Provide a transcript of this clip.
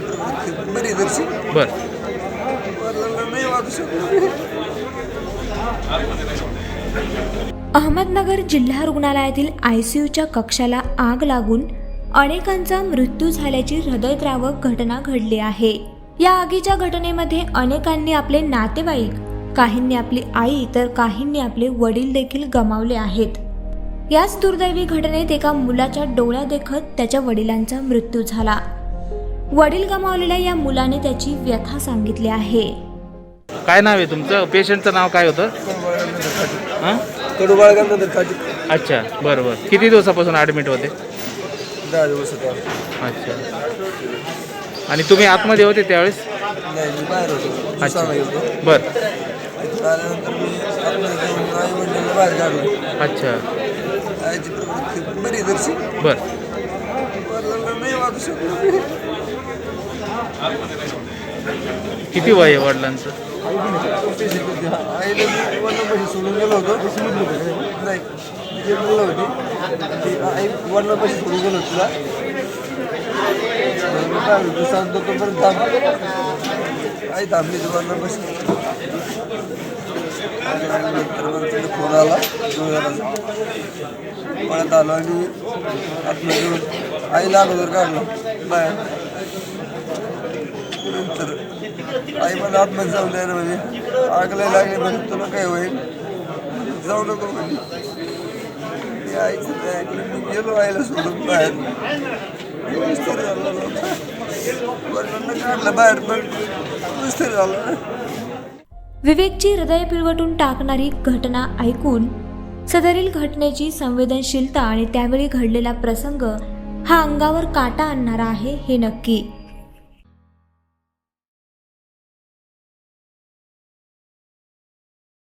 प्रवृत्ती बरी बर. वडिलांना नाही वाचू शकलो. अहमदनगर जिल्हा रुग्णालयातील आयसीयूच्या कक्षाला आग लागून अनेकांचा मृत्यू झाल्याची हृदयद्रावक घटना घडली आहे. या आगीच्या घटनेमध्ये अनेकांनी आपले नातेवाईक काहींनी आपली आई तर काहींनी आपले वडील देखील गमावले आहेत. याच दुर्दैवी घटनेत एका मुलाच्या डोळ्या देखत त्याच्या वडिलांचा मृत्यू झाला. वडील गमावलेल्या या मुलाने त्याची व्यथा सांगितली आहे. काय नाव आहे तुमचं? पेशंटचं नाव काय होतं? हां? कडू अच्छा बरं बरं. किती दिवसापासून ॲडमिट होते? दहा दिवस होता. अच्छा. आणि तुम्ही आतमध्ये होते त्यावेळेस? नाही मी बाहेर होतो. अच्छा. सांगा होतो. बरं. तिथं आल्यानंतर मी आतमध्ये जाऊन आई वडिलांना बाहेर काढलो. अच्छा. आईची प्रवृत्ती बरी दर्शी बरं. वडिलांना नाही वाचू शकलो किती वय आहे वडिलांचं? आईला सोडून गेलो होतो नाही जे मुलं होती आई वडिलांपाशी सोडून गेलो होतो तिला मग तोपर्यंत आई थांबली ती वडिलांपाशी नंतर मग तिथे फोन आला परत आलो आणि आतमध्ये आईला अगोदर काढलं बाहेर नंतर आई मला आतमध्ये जाऊ द्यायला म्हणजे. आग लय लागली म्हणजे तुला काय होईल? जाऊ नको म्हणजे मी आईचं काय ऐकलं. मी गेलो आईला सोडून बाहेर. मिस्तर झालं वडिलांना काढलं बाहेर पण. मिस्तर झालं विवेकची हृदय पिळवटून टाकणारी घटना ऐकून सदरील घटनेची संवेदनशीलता आणि त्यावेळी घडलेला प्रसंग हा अंगावर काटा आणणारा आहे हे नक्की.